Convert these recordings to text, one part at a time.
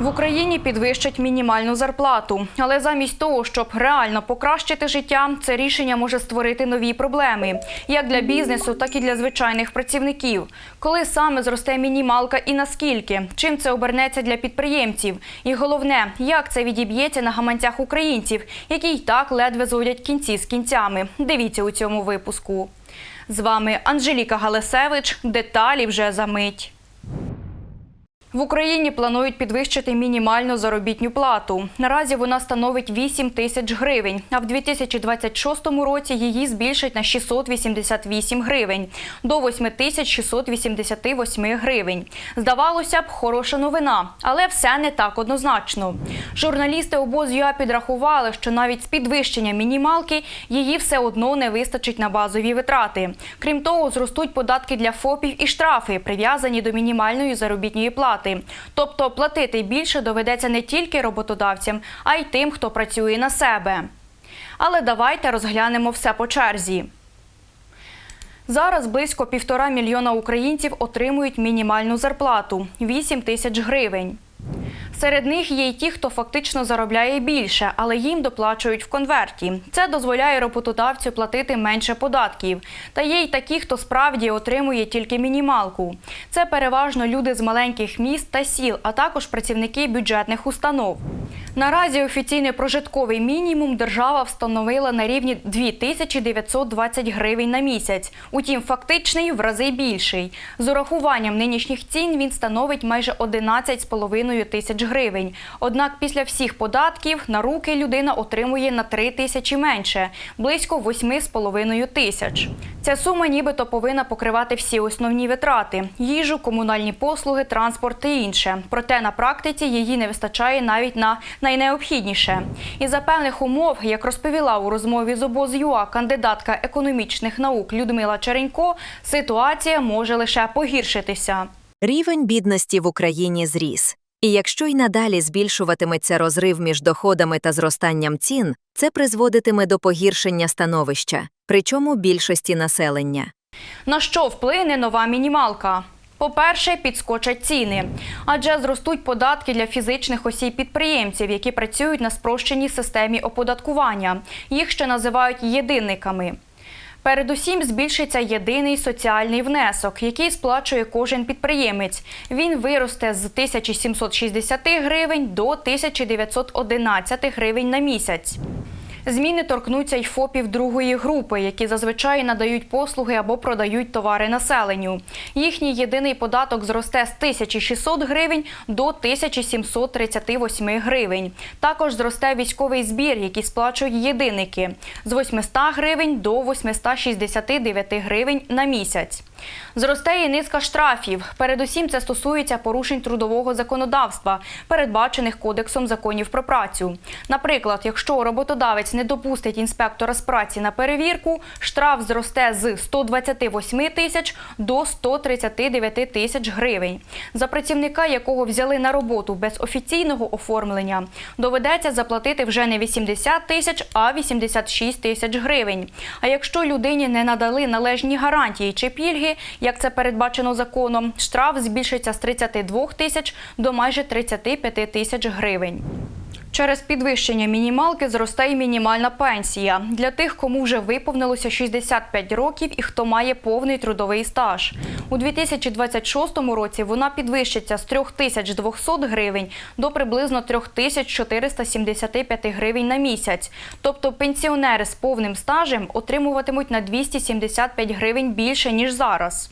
В Україні підвищать мінімальну зарплату, але замість того, щоб реально покращити життя, це рішення може створити нові проблеми як для бізнесу, так і для звичайних працівників. Коли саме зросте мінімалка і наскільки, чим це обернеться для підприємців, і головне, як це відіб'ється на гаманцях українців, які й так ледве зводять кінці з кінцями. Дивіться у цьому випуску. З вами Анжеліка Галасевич. Деталі вже за мить. В Україні планують підвищити мінімальну заробітну плату. Наразі вона становить 8 тисяч гривень, а в 2026 році її збільшать на 688 гривень до 8 тисяч 688 гривень. Здавалося б, хороша новина, але все не так однозначно. Журналісти обоз.ЮА підрахували, що навіть з підвищення мінімалки її все одно не вистачить на базові витрати. Крім того, зростуть податки для ФОПів і штрафи, прив'язані до мінімальної заробітної плати. Тобто платити більше доведеться не тільки роботодавцям, а й тим, хто працює на себе. Але давайте розглянемо все по черзі. Зараз близько півтора мільйона українців отримують мінімальну зарплату 8 тисяч гривень. Серед них є й ті, хто фактично заробляє більше, але їм доплачують в конверті. Це дозволяє роботодавцю платити менше податків. Та є й такі, хто справді отримує тільки мінімалку. Це переважно люди з маленьких міст та сіл, а також працівники бюджетних установ. Наразі офіційний прожитковий мінімум держава встановила на рівні 2920 гривень на місяць. Утім, фактичний в рази більший. З урахуванням нинішніх цін він становить майже 11,5 тисяч. Однак після всіх податків на руки людина отримує на 3 тисячі менше – близько 8,5 тисяч. Ця сума нібито повинна покривати всі основні витрати – їжу, комунальні послуги, транспорт та інше. Проте на практиці її не вистачає навіть на найнеобхідніше. І за певних умов, як розповіла у розмові з обоз.ЮА кандидатка економічних наук Людмила Черенько, ситуація може лише погіршитися. Рівень бідності в Україні зріс. І якщо й надалі збільшуватиметься розрив між доходами та зростанням цін, це призводитиме до погіршення становища, причому більшості населення. На що вплине нова мінімалка? По-перше, підскочать ціни, адже зростуть податки для фізичних осіб-підприємців, які працюють на спрощеній системі оподаткування. Їх ще називають єдинниками. Передусім збільшиться єдиний соціальний внесок, який сплачує кожен підприємець. Він виросте з 1760 гривень до 1911 гривень на місяць. Зміни торкнуться й ФОПів другої групи, які зазвичай надають послуги або продають товари населенню. Їхній єдиний податок зросте з 1600 гривень до 1738 гривень. Також зросте військовий збір, який сплачують єдинники з 800 гривень до 869 гривень на місяць. Зросте і низка штрафів. Передусім, це стосується порушень трудового законодавства, передбачених кодексом законів про працю. Наприклад, якщо роботодавець не допустить інспектора з праці на перевірку, штраф зросте з 128 тисяч до 139 тисяч гривень. За працівника, якого взяли на роботу без офіційного оформлення, доведеться заплатити вже не 80 тисяч, а 86 тисяч гривень. А якщо людині не надали належні гарантії чи пільги, як це передбачено законом, штраф збільшиться з 32 тисяч до майже 35 тисяч гривень. Через підвищення мінімалки зросте й мінімальна пенсія для тих, кому вже виповнилося 65 років і хто має повний трудовий стаж. У 2026 році вона підвищиться з 3200 гривень до приблизно 3475 гривень на місяць. Тобто пенсіонери з повним стажем отримуватимуть на 275 гривень більше ніж зараз.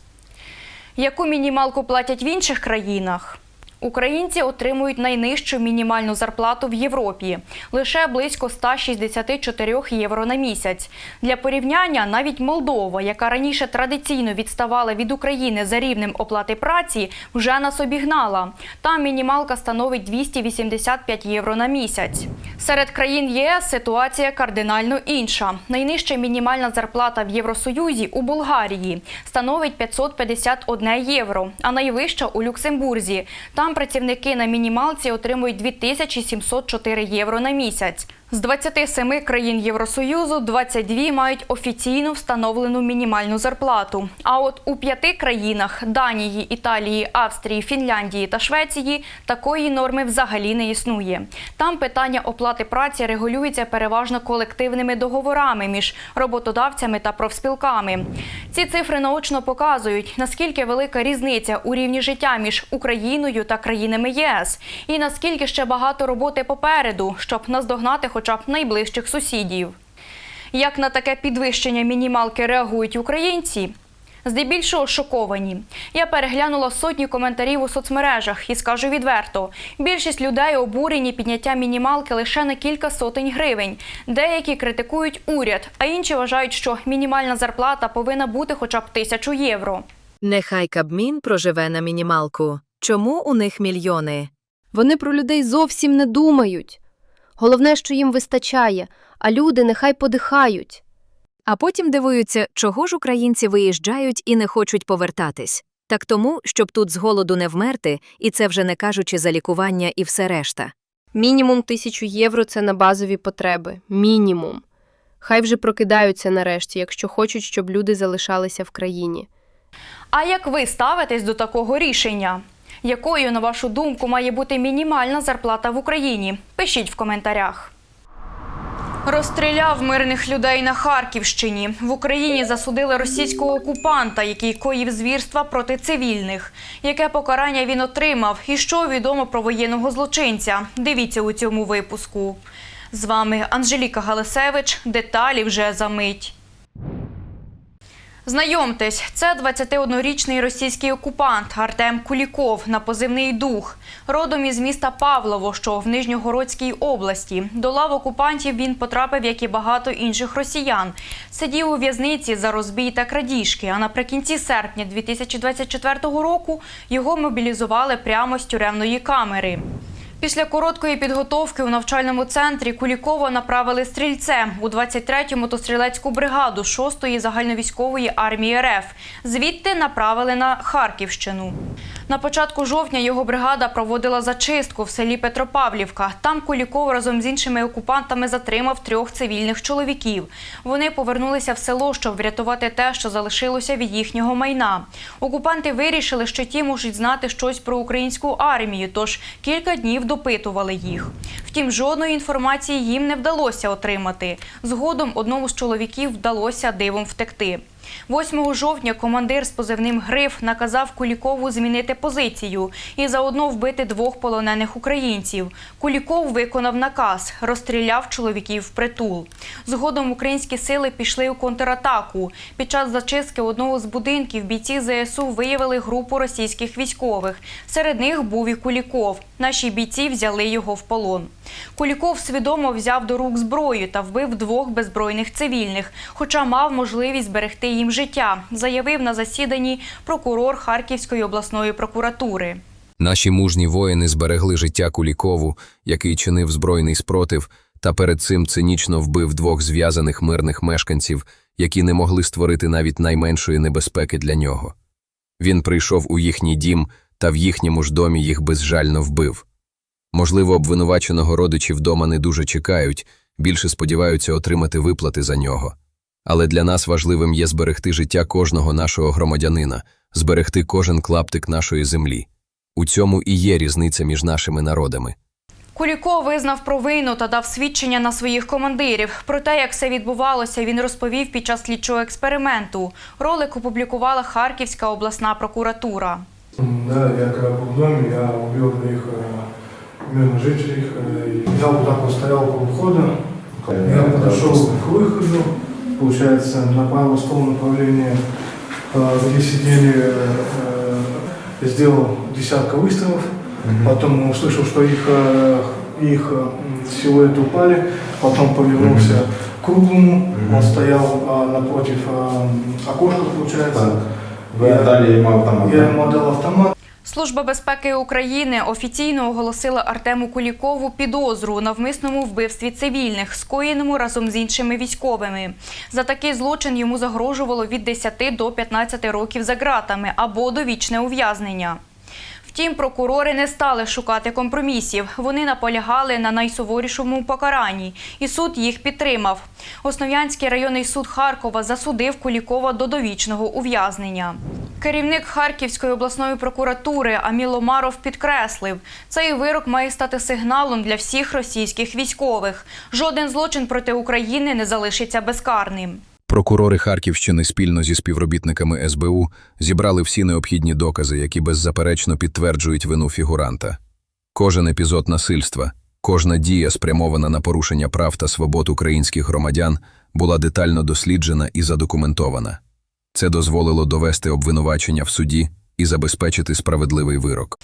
Яку мінімалку платять в інших країнах? Українці отримують найнижчу мінімальну зарплату в Європі лише близько 164 євро на місяць. Для порівняння навіть Молдова, яка раніше традиційно відставала від України за рівнем оплати праці, вже нас обігнала. Там мінімалка становить 285 євро на місяць. Серед країн ЄС ситуація кардинально інша. Найнижча мінімальна зарплата в Євросоюзі у Болгарії становить 551 євро, а найвища у Люксембурзі. Там працівники на мінімалці отримують 2704 євро на місяць. З 27 країн Євросоюзу 22 мають офіційно встановлену мінімальну зарплату. А от у п'яти країнах Данії, Італії, Австрії, Фінляндії та Швеції такої норми взагалі не існує. Там питання оплати праці регулюється переважно колективними договорами між роботодавцями та профспілками. Ці цифри наочно показують, наскільки велика різниця у рівні життя між Україною та країнами ЄС, і наскільки ще багато роботи попереду, щоб наздогнати хоча б найближчих сусідів. Як на таке підвищення мінімалки реагують українці? Здебільшого шоковані. Я переглянула сотні коментарів у соцмережах і скажу відверто: більшість людей обурені підняття мінімалки лише на кілька сотень гривень. Деякі критикують уряд, а інші вважають, що мінімальна зарплата повинна бути хоча б тисячу євро. Нехай Кабмін проживе на мінімалку. Чому у них мільйони? Вони про людей зовсім не думають. Головне, що їм вистачає, а люди нехай подихають. А потім дивуються, чого ж українці виїжджають і не хочуть повертатись. Так тому, щоб тут з голоду не вмерти, і це вже не кажучи за лікування і все решта. Мінімум тисячу євро це на базові потреби. Мінімум. Хай вже прокидаються нарешті, якщо хочуть, щоб люди залишалися в країні. А як ви ставитесь до такого рішення? Якою, на вашу думку, має бути мінімальна зарплата в Україні? Пишіть в коментарях. Розстріляв мирних людей на Харківщині. В Україні засудили російського окупанта, який коїв звірства проти цивільних. Яке покарання він отримав і що відомо про воєнного злочинця? Дивіться у цьому випуску. З вами Анжеліка Галисевич. Деталі вже за мить. Знайомтесь, це 21-річний російський окупант Артем Куліков на позивний дух. Родом із міста Павлово, що в Нижньогородській області. До лав окупантів він потрапив, як і багато інших росіян. Сидів у в'язниці за розбій та крадіжки. А наприкінці серпня 2024 року його мобілізували прямо з тюремної камери. Після короткої підготовки у навчальному центрі Кулікова направили стрільцем у 23-ю мотострілецьку бригаду 6-ї загальновійськової армії РФ. Звідти направили на Харківщину. На початку жовтня його бригада проводила зачистку в селі Петропавлівка. Там Куліков разом з іншими окупантами затримав трьох цивільних чоловіків. Вони повернулися в село, щоб врятувати те, що залишилося від їхнього майна. Окупанти вирішили, що ті можуть знати щось про українську армію, тож кілька днів допитували їх. Втім, жодної інформації їм не вдалося отримати. Згодом одному з чоловіків вдалося дивом втекти. 8 жовтня командир з позивним Гриф наказав Кулікову змінити позицію і заодно вбити двох полонених українців. Куліков виконав наказ, розстріляв чоловіків в притул. Згодом українські сили пішли у контратаку. Під час зачистки одного з будинків бійці ЗСУ виявили групу російських військових. Серед них був і Куліков. Наші бійці взяли його в полон. Куліков свідомо взяв до рук зброю та вбив двох беззбройних цивільних, хоча мав можливість зберегти їм життя, заявив на засіданні прокурор Харківської обласної прокуратури. Наші мужні воїни зберегли життя Кулікову, який чинив збройний спротив, та перед цим цинічно вбив двох зв'язаних мирних мешканців, які не могли створити навіть найменшої небезпеки для нього. Він прийшов у їхній дім та в їхньому ж домі їх безжально вбив. Можливо, обвинуваченого родичі вдома не дуже чекають, більше сподіваються отримати виплати за нього. Але для нас важливим є зберегти життя кожного нашого громадянина, зберегти кожен клаптик нашої землі. У цьому і є різниця між нашими народами. Куліков визнав провину та дав свідчення на своїх командирів. Про те, як все відбувалося, він розповів під час слідчого експерименту. Ролик опублікувала Харківська обласна прокуратура. Да, я когда был в доме, я убил двоих э, мирных жителей. э, Я вот так вот стоял у входа, я подошел к выходу, получается, на правое направление, э, где сидели, э, сделал десятка выстрелов, потом услышал, что их, э, их э, силуэты упали, потом повернулся к круглому, он стоял э, напротив э, окошка, получается. Так. Я- далі йому автомат. Я да? ему отдал автомат. Служба безпеки України офіційно оголосила Артему Кулікову підозру у навмисному вбивстві цивільних, скоєному разом з іншими військовими. За такий злочин йому загрожувало від 10 до 15 років за ґратами або довічне ув'язнення. Втім, прокурори не стали шукати компромісів. Вони наполягали на найсуворішому покаранні, і суд їх підтримав. Основ'янський районний суд Харкова засудив Кулікова до довічного ув'язнення. Керівник Харківської обласної прокуратури Аміл Омаров підкреслив, цей вирок має стати сигналом для всіх російських військових. Жоден злочин проти України не залишиться безкарним. Прокурори Харківщини спільно зі співробітниками СБУ зібрали всі необхідні докази, які беззаперечно підтверджують вину фігуранта. Кожен епізод насильства, кожна дія, спрямована на порушення прав та свобод українських громадян, була детально досліджена і задокументована. Це дозволило довести обвинувачення в суді і забезпечити справедливий вирок.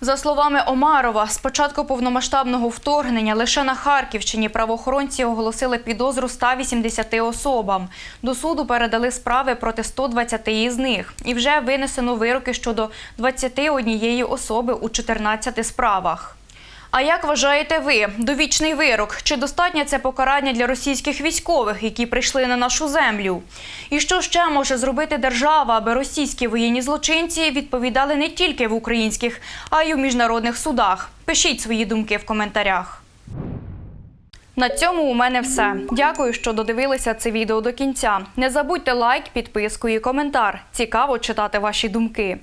За словами Омарова, з початку повномасштабного вторгнення лише на Харківщині правоохоронці оголосили підозру 180 особам. До суду передали справи проти 120 із них. І вже винесено вироки щодо 21 особи у 14 справах. А як вважаєте ви, довічний вирок? Чи достатнє це покарання для російських військових, які прийшли на нашу землю? І що ще може зробити держава, аби російські воєнні злочинці відповідали не тільки в українських, а й у міжнародних судах? Пишіть свої думки в коментарях. На цьому у мене все. Дякую, що додивилися це відео до кінця. Не забудьте лайк, підписку і коментар. Цікаво читати ваші думки.